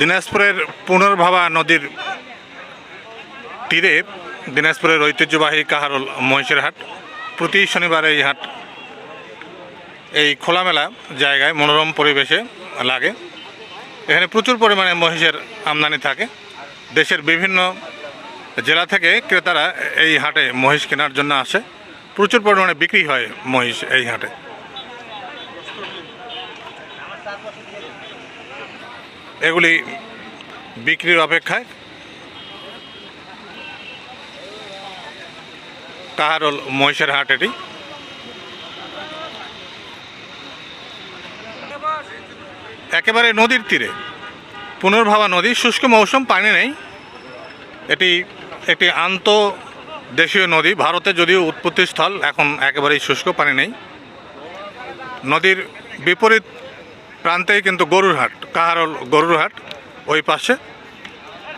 দিনাজপুরের পুনর্ভাবা নদীর তীরে দিনাজপুরের ঐতিহ্যবাহী কাহারোল মহিষের হাট। প্রতি শনিবার এই হাট, এই খোলামেলা জায়গায় মনোরম পরিবেশে লাগে। এখানে প্রচুর পরিমাণে মহিষের আমদানি থাকে। দেশের বিভিন্ন জেলা থেকে ক্রেতারা এই হাটে মহিষ কেনার জন্য আসে। প্রচুর পরিমাণে বিক্রি হয় মহিষ এই হাটে। এগুলি বিক্রির অপেক্ষায়। কাহারোল মহিষের হাট এটি। একেবারে নদীর তীরে। পুনর্ভাবা নদী, শুষ্ক মৌসুম, পানি নেই। এটি একটি আন্ত দেশীয় নদী। ভারতে যদিও উৎপত্তি স্থল এখন একেবারেই শুষ্ক, পানি নেই। নদীর বিপরীত প্রান্তেই কিন্তু গরুর হাট, কাহারোল গরুর হাট, ওই পাশে।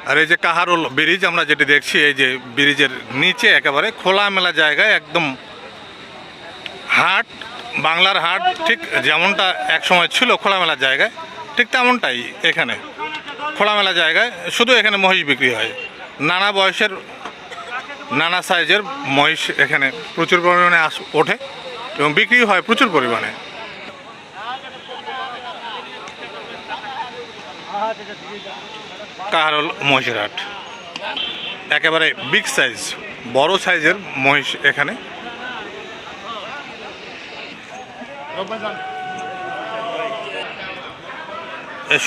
আর এই যে কাহারোল ব্রিজ, আমরা যেটি দেখছি, এই যে ব্রিজের নিচে একেবারে খোলামেলা জায়গায় একদম হাট, বাংলার হাট, ঠিক যেমনটা একসময় ছিল খোলামেলা জায়গায়, ঠিক তেমনটাই এখানে। খোলামেলা জায়গায়, শুধু এখানে মহিষ বিক্রি হয়। নানা বয়সের, নানা সাইজের মহিষ এখানে প্রচুর পরিমাণে আস, ওঠে এবং বিক্রি হয় প্রচুর পরিমাণে। কাহারল মহিষের হাট একেবারে বিগ সাইজ বড় সাইজের মহিষ এখানে।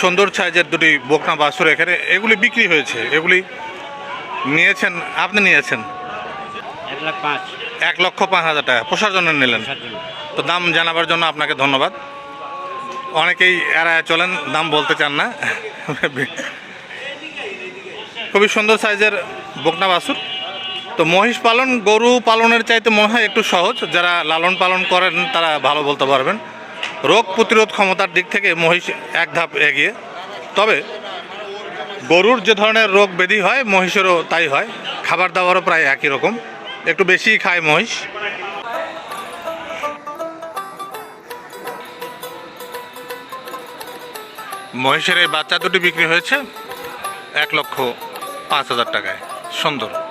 সুন্দর সাইজের দুটি বোকনা বাছুর এখানে এগুলি বিক্রি হয়েছে। এগুলি নিয়েছেন আপনি নিয়েছেন? এক লক্ষ পাঁচ হাজার টাকা। পোষার জন্য নিলেন তো দাম জানাবার জন্য আপনাকে ধন্যবাদ। অনেকেই এড়ায় চলেন, দাম বলতে চান না। খুবই সুন্দর সাইজের বকনা বাছুর। তো মহিষ পালন, গরু পালনের চাইতে মনে হয় একটু সহজ। যারা লালন পালন করেন, তারা ভালো বলতে পারবেন। রোগ প্রতিরোধ ক্ষমতার দিক থেকে মহিষ এক ধাপ এগিয়ে। তবে গরুর যে ধরনের রোগ ব্যাধি হয়, মহিষেরও তাই হয়। খাবার দাবারও প্রায় একই রকম। একটু বেশি খায় মহিষ। মহিষের এই বাচ্চা দুটি বিক্রি হয়েছে এক লক্ষ পাঁচ হাজার টাকায়। সুন্দর।